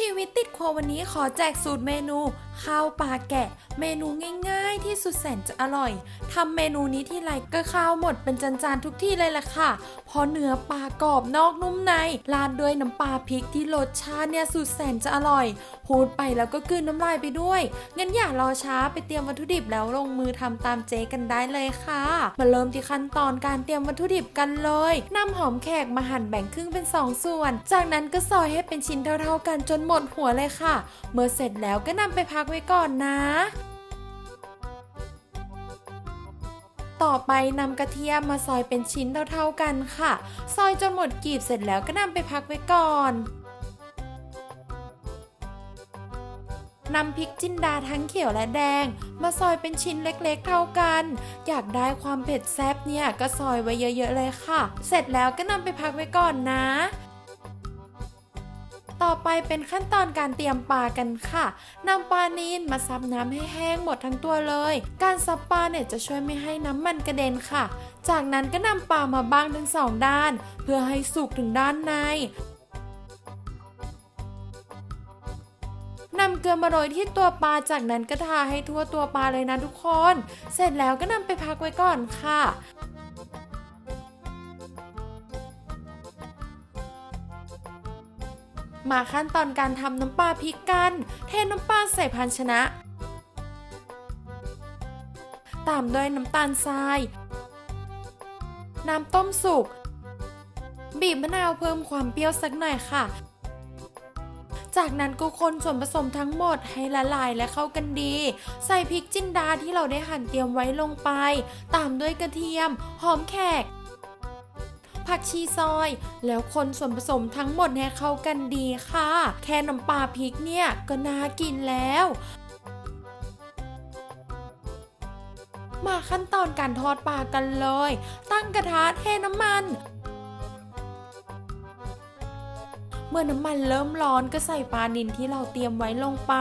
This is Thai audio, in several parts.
ชีวิตติดครัววันนี้ขอแจกสูตรเมนูข้าวปลาแกะ เมนูง่ายๆ ที่สุดแสนจะอร่อยทำเมนูนี้ที่ไรก็ข้าวหมดเป็นจานๆทุกที่เลยล่ะค่ะเพราะเนื้อปลากรอบนอกนุ่มในราดด้วยน้ำปลาพริกที่รสชาติเนี่ยสุดแสนจะอร่อย พูดไปแล้วก็กลืนน้ำลายไปด้วยงั้นอย่ารอช้าไปเตรียมวัตถุดิบแล้วลงมือทำตามเจ๊กันได้เลยค่ะ มาเริ่มที่ขั้นตอนการเตรียมวัตถุดิบกันเลยนำหอมแขกมาหั่นแบ่งครึ่งเป็น 2 ส่วน จากนั้นก็ซอยให้เป็นชิ้นเท่าๆกันจนหมดหัวเลยค่ะ เมื่อเสร็จแล้วก็นำไปพักไว้ก่อนนะ ต่อไปนำกระเทียมมาซอยเป็นชิ้นเท่าๆกันค่ะ ซอยจนหมดกลีบเสร็จแล้วก็นำไปพักไว้ก่อนนำพริกจินดาทั้งเขียวและแดง มาซอยเป็นชิ้นเล็กๆเท่ากัน อยากได้ความเผ็ดแซ่บเนี่ยก็ซอยไว้เยอะๆเลยค่ะ เสร็จแล้วก็นำไปพักไว้ก่อนนะ ต่อไปเป็นขั้นตอนการเตรียมปลากันค่ะนำปลานีนมาซับน้ำให้แห้งหมดทั้งตัวเลย การซับปลาเนี่ยจะช่วยไม่ให้น้ำมันกระเด็นค่ะ จากนั้นก็นำปลามาบ้างทั้งสองด้าน เพื่อให้สุกถึงด้านในนำเกลือมาโรยที่ตัวปลาจากนั้นก็ทาให้ทั่วตัวปลาเลยนะทุกคน เสร็จแล้วก็นำไปพักไว้ก่อนค่ะ มาขั้นตอนการทำน้ำปลาพริกกัน เทน้ำปลาใส่ภาชนะ ตามด้วยน้ำตาลทราย น้ำต้มสุก บีบมะนาวเพิ่มความเปรี้ยวสักหน่อยค่ะ จากนั้นก็คนส่วนผสมทั้งหมดให้ละลายและเข้ากันดี ใส่พริกจินดาที่เราได้หั่นเตรียมไว้ลงไป ตามด้วยกระเทียม หอมแขก ผักชีซอย แล้วคนส่วนผสมทั้งหมดให้เข้ากันดีค่ะ แค่น้ำปลาพริกเนี่ยก็น่ากินแล้ว มาขั้นตอนการทอดปลากันเลย ตั้งกระทะเทน้ำมัน เมื่อน้ำมันเริ่มร้อนก็ใส่ปลานิลที่เราเตรียมไว้ลงไป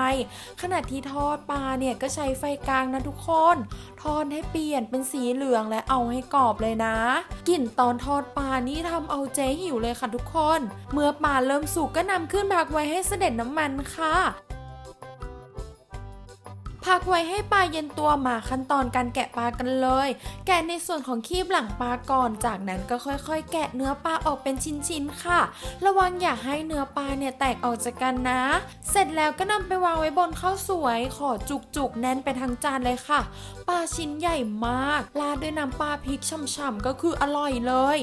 ขณะที่ทอดปลาเนี่ยก็ใช้ไฟกลางนะทุกคน ทอดให้เปลี่ยนเป็นสีเหลืองและเอาให้กรอบเลยนะ กลิ่นตอนทอดปลานี่ทำเอาเจ๊หิวเลยค่ะทุกคน เมื่อปลาเริ่มสุกก็นำขึ้นพักไว้ให้เสด็จน้ำมันค่ะ พักไว้ให้ปลาเย็นตัวมาขั้นตอนการแกะปลากันเลย แกะในส่วนของคีบหลังปลาก่อน จากนั้นก็ค่อยๆ แกะเนื้อปลาออกเป็นชิ้นๆค่ะ ระวังอย่าให้เนื้อปลาเนี่ยแตกออกจากกันนะ เสร็จแล้วก็นำไปวางไว้บนข้าวสวย ขอจุกๆแน่นไปทั้งจานเลยค่ะ ปลาชิ้นใหญ่มากราดด้วยน้ำปลาพริกฉ่ำๆก็คืออร่อยเลย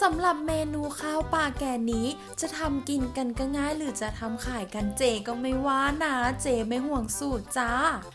สำหรับเมนูข้าวปลาแกะนี้ จะทำกินกันก็ง่ายหรือจะทำขายกันเจก็ไม่ว่านะเจไม่ห่วงสูตรจ้า